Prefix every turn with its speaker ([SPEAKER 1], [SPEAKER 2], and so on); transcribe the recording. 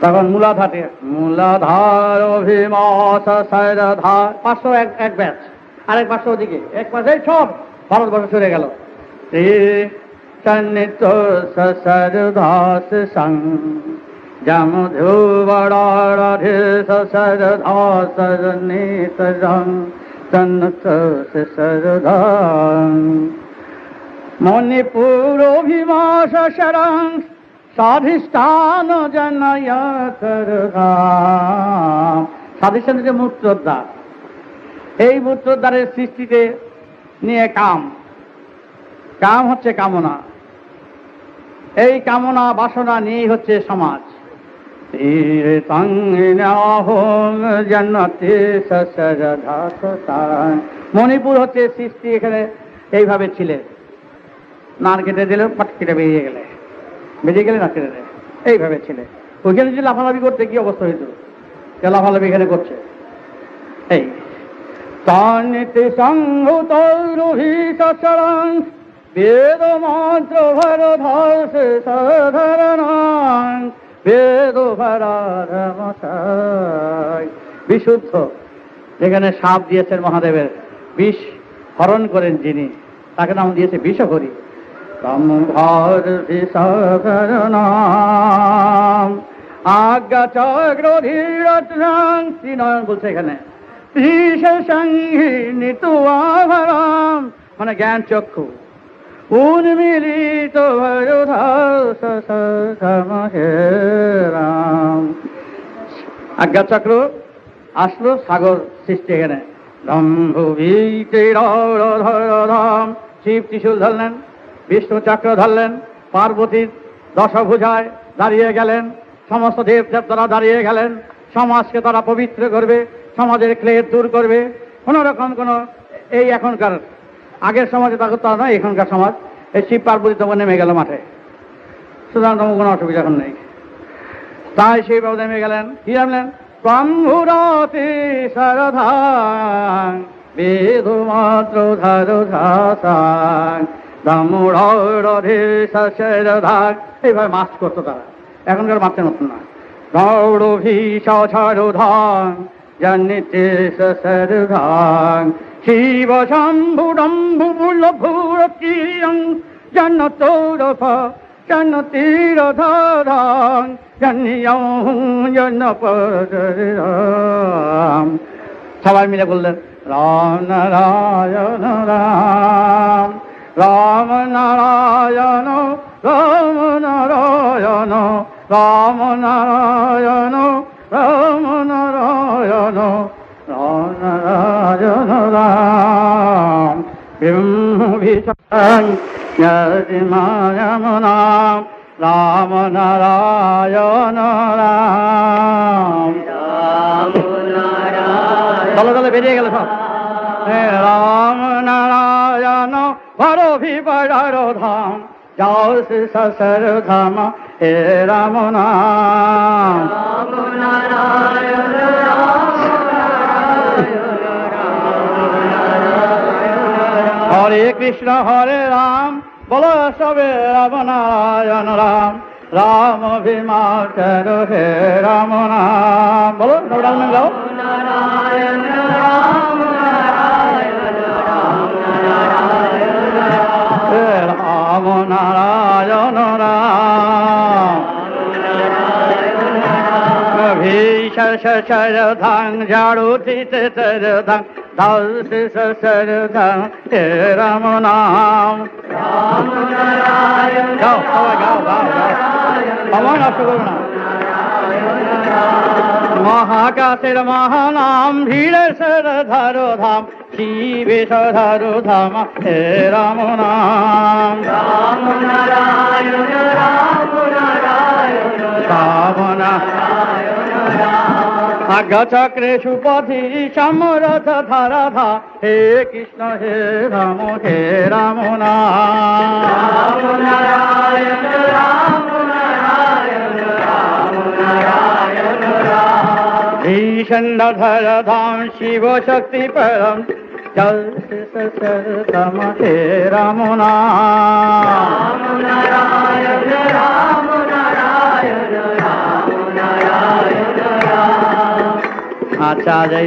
[SPEAKER 1] তখন মূলাধারে, মূলাধার অভিমত ধার পাঁচশো এক এক ব্যাচ, আরেক পাঁচশো ওদিকে। এক পাশে সব ভারতবর্ষ সরে গেল। মণিপুর অভিমাস স্বাধিষ্ঠান জনয়তর স্বাধিষ্ঠান যে মূত্রোদ্ধার এই মূত্রোদ্ধারের সৃষ্টিতে নিয়ে কাম। কাম হচ্ছে কামনা। এই কামনা বাসনা নিয়েই হচ্ছে সমাজ। মণিপুর হচ্ছে সৃষ্টি এখানে এইভাবে ছিলেন নার কেটে দিলে পাট কেটে বেরিয়ে গেলে। বেরিয়ে গেলে না কেটে দেয়। এইভাবে ছিলে। ওইখানে যে লাফালাফি করতে কি অবস্থা হইতো? কে লাফালাফি এখানে করছে। এই। তানিতে সংহত রোহিত চরণ বেদ মন্ত্র ভর সাধারণ বেদ বিশুদ্ধ। যেখানে সাপ দিয়েছেন মহাদেবের, বিষ হরণ করেন যিনি, তাকে নাম দিয়েছে বিষহরি সম্ভার বিষকর নাম আজ্ঞা চক্র ধীরত শ্রীনয়ন বলছে এখানে। মানে জ্ঞান চক্ষু। উন্মিলিত রাম আজ্ঞা চক্র আসলো সাগর সৃষ্টি এখানে ধাম শিব ত্রিশূল ধরলেন বিষ্ণু চক্র ধরলেন, পার্বতীর দশভুজায় দাঁড়িয়ে গেলেন, সমস্ত দেব দেবতারা দাঁড়িয়ে গেলেন, সমাজকে তারা পবিত্র করবে, সমাজের ক্লেদ দূর করবে। কোনো রকম কোনো এই এখনকার আগের সমাজে তা করতে নয়, এখনকার সমাজ। এই শিব পার্বতী তখন নেমে গেল মাঠে। সুতরাং তখন কোনো অসুবিধা এখন নেই। তাই সেই বাবু নেমে গেলেন। কি নামলেন? প্রম্ভুরতি সরধাং বেদ মাত্র এইভাবে মাছ করতো তারা। এখনকার মাছের মতন না। দৌড় ভীষ ছাড়ো ধাং জনিতে সসর ধাং শিব শম্ভু ডম্ভু ভূর কিরং জন তৌরফ জন তীর ধারাং জনিয়ং সবাই মিলে বললেন, রাম নারায়ণ রাম। রাম নারায়ণ রাম নারায়ণ রাম নারায়ণ রাম নারায়ণ রাম নারায়ণ, রাম বিম্বিষং যদিমায়মনাম রাম নারায়ণ, রাম। চলো চলো, বেরিয়ে গেল সব। রাম নারায়ণ ভর ভিবর ধাম, যাও শ্রী সসর ধাম হে রাম নাম। হরে কৃষ্ণ, হরে রাম, বলো সবে রাম নারায়ণ রাম রাম ভীমা হে রাম নাম। বলো হে সর সর সর ধাং হে রাম নাম। গাও সবাই গাও গাও গাও আমার নষ্ট করবে না। মহাকাশের মহানাম, ভিড়ে সর ধরো ধাম, শিবে ধরো ধাম হে রাম নাম। কামনা আজ্ঞা চক্রে সুপথি সমরথ ধারা ধা হে কৃষ্ণ, হে রাম হে রাম ভীষণ ধর ধাম শিব শক্তি পরম। সর তম হে রাম
[SPEAKER 2] আজ এই